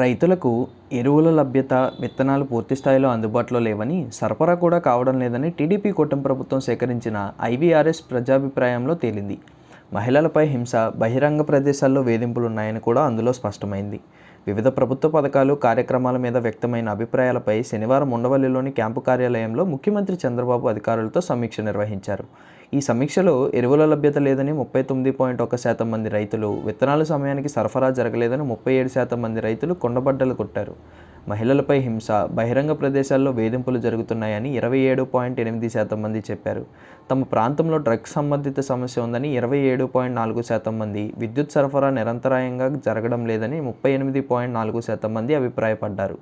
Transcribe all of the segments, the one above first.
రైతులకు ఎరువుల లభ్యత విత్తనాలు పూర్తి స్థాయిలో అందుబాటులో లేవని సరఫరా కూడా కావడం లేదని టీడీపీ కూటమి ప్రభుత్వం సేకరించిన ఐవీఆర్ఎస్ ప్రజాభిప్రాయంలో తేలింది. మహిళలపై హింస బహిరంగ ప్రదేశాల్లో వేధింపులు ఉన్నాయని కూడా అందులో స్పష్టమైంది. వివిధ ప్రభుత్వ పథకాలు కార్యక్రమాల మీద వ్యక్తమైన అభిప్రాయాలపై శనివారం ఉండవల్లిలోని క్యాంపు కార్యాలయంలో ముఖ్యమంత్రి చంద్రబాబు అధికారులతో సమీక్ష నిర్వహించారు. ఈ సమీక్షలో ఎరువుల లభ్యత లేదని ముప్పై తొమ్మిది పాయింట్ ఒక శాతం మంది రైతులు విత్తనాల సమయానికి సరఫరా జరగలేదని ముప్పై ఏడు శాతం మంది రైతులు కొండబడ్డలు కొట్టారు. మహిళలపై హింస బహిరంగ ప్రదేశాల్లో వేధింపులు జరుగుతున్నాయని ఇరవై ఏడు పాయింట్ ఎనిమిది శాతం మంది చెప్పారు. తమ ప్రాంతంలో డ్రగ్స్ సంబంధిత సమస్య ఉందని ఇరవై ఏడు పాయింట్ నాలుగు శాతం మంది విద్యుత్ సరఫరా నిరంతరాయంగా జరగడం లేదని ముప్పై ఎనిమిది పాయింట్ నాలుగు శాతం మంది అభిప్రాయపడ్డారు.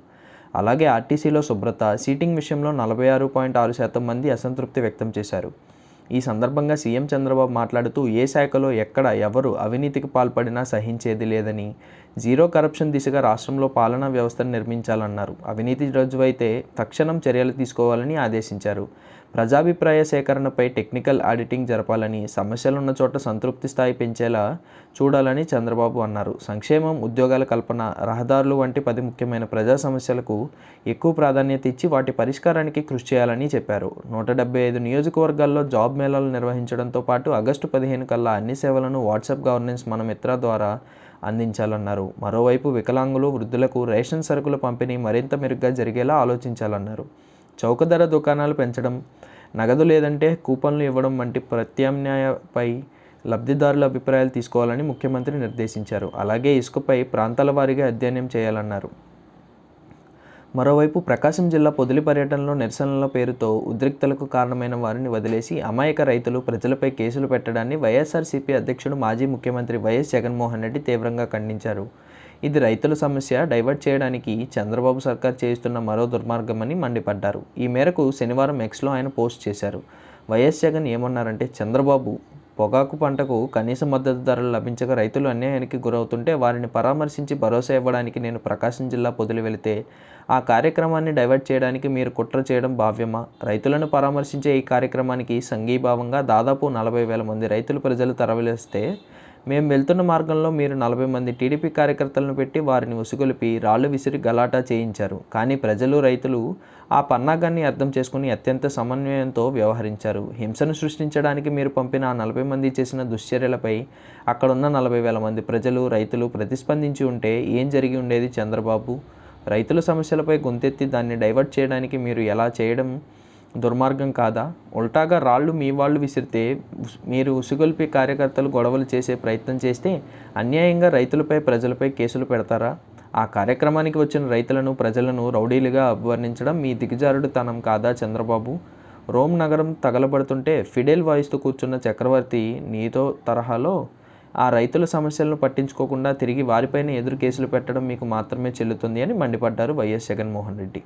అలాగే ఆర్టీసీలో శుభ్రత సీటింగ్ విషయంలో నలభై ఆరు పాయింట్ ఆరు శాతం మంది అసంతృప్తి వ్యక్తం చేశారు. ఈ సందర్భంగా సీఎం చంద్రబాబు మాట్లాడుతూ ఏ శాఖలో ఎక్కడ ఎవరు అవినీతికి పాల్పడినా సహించేది లేదని జీరో కరప్షన్ దిశగా రాష్ట్రంలో పాలనా వ్యవస్థను నిర్మించాలన్నారు. అవినీతి రుజువైతే తక్షణం చర్యలు తీసుకోవాలని ఆదేశించారు. ప్రజాభిప్రాయ సేకరణపై టెక్నికల్ ఆడిటింగ్ జరపాలని సమస్యలున్న చోట సంతృప్తి స్థాయి పెంచేలా చూడాలని చంద్రబాబు అన్నారు. సంక్షేమం ఉద్యోగాల కల్పన రహదారులు వంటి పది ముఖ్యమైన ప్రజా సమస్యలకు ఎక్కువ ప్రాధాన్యత ఇచ్చి వాటి పరిష్కారానికి కృషి చేయాలని చెప్పారు. నూట డెబ్బై ఐదు నియోజకవర్గాల్లో జాబ్ మేళాలు నిర్వహించడంతో పాటు ఆగస్టు పదిహేను కల్లా అన్ని సేవలను వాట్సాప్ గవర్నెన్స్ మన మిత్ర ద్వారా అందించాలన్నారు. మరోవైపు వికలాంగులు వృద్ధులకు రేషన్ సరుకుల పంపిణీ మరింత మెరుగ్గా జరిగేలా ఆలోచించాలన్నారు. చౌక ధర దుకాణాలు పెంచడం నగదు లేదంటే కూపన్లు ఇవ్వడం వంటి ప్రత్యామ్నాయపై లబ్ధిదారుల అభిప్రాయాలు తీసుకోవాలని ముఖ్యమంత్రి నిర్దేశించారు. అలాగే ఇసుకపై ప్రాంతాల వారీగా అధ్యయనం చేయాలన్నారు. మరోవైపు ప్రకాశం జిల్లా పొదిలి పర్యటనలో నిరసనల పేరుతో ఉద్రిక్తలకు కారణమైన వారిని వదిలేసి అమాయక రైతులు ప్రజలపై కేసులు పెట్టడాన్ని వైఎస్ఆర్సీపీ అధ్యక్షుడు మాజీ ముఖ్యమంత్రి వైఎస్ జగన్మోహన్ రెడ్డి తీవ్రంగా ఖండించారు. ఇది రైతుల సమస్య. డైవర్ట్ చేయడానికి చంద్రబాబు సర్కార్ చేస్తున్న మరో దుర్మార్గమని మండిపడ్డారు. ఈ మేరకు శనివారం ఎక్స్లో ఆయన పోస్ట్ చేశారు. వైఎస్ జగన్ ఏమన్నారంటే చంద్రబాబు పొగాకు పంటకు కనీస మద్దతు ధరలు లభించక రైతులు అన్యాయానికి గురవుతుంటే వారిని పరామర్శించి భరోసా ఇవ్వడానికి నేను ప్రకాశం జిల్లా పొదిలి వెళితే ఆ కార్యక్రమాన్ని డైవర్ట్ చేయడానికి మీరు కుట్ర చేయడం భావ్యమా? రైతులను పరామర్శించే ఈ కార్యక్రమానికి సంఘీభావంగా దాదాపు నలభై వేల మంది రైతులు ప్రజలు తరలిస్తే మేము వెళ్తున్న మార్గంలో మీరు నలభై మంది టీడీపీ కార్యకర్తలను పెట్టి వారిని ఉసుగొలిపి రాళ్ళు విసిరి గలాటా చేయించారు. కానీ ప్రజలు రైతులు ఆ పన్నాగాన్ని అర్థం చేసుకుని అత్యంత సమన్వయంతో వ్యవహరించారు. హింసను సృష్టించడానికి మీరు పంపిన ఆ నలభై మంది చేసిన దుశ్చర్యలపై అక్కడున్న నలభై వేల మంది ప్రజలు రైతులు ప్రతిస్పందించి ఉంటే ఏం జరిగి ఉండేది చంద్రబాబు? రైతుల సమస్యలపై గొంతెత్తి దాన్ని డైవర్ట్ చేయడానికి మీరు ఎలా చేయడం దుర్మార్గం కాదా? ఉల్టాగా రాళ్ళు మీ వాళ్ళు విసిరితే మీరు ఉసుగొల్పి కార్యకర్తలు గొడవలు చేసే ప్రయత్నం చేస్తే అన్యాయంగా రైతులపై ప్రజలపై కేసులు పెడతారా? ఆ కార్యక్రమానికి వచ్చిన రైతులను ప్రజలను రౌడీలుగా అభివర్ణించడం మీ దిగజారుడుతనం కాదా చంద్రబాబు? రోమ్ నగరం తగలబడుతుంటే ఫిడెల్ వాయిస్తూ కూర్చున్న చక్రవర్తి నీతో తరహాలో ఆ రైతుల సమస్యలను పట్టించుకోకుండా తిరిగి వారిపైన ఎదురు కేసులు పెట్టడం మీకు మాత్రమే చెల్లుతుంది అని మండిపడ్డారు వైఎస్ జగన్మోహన్ రెడ్డి.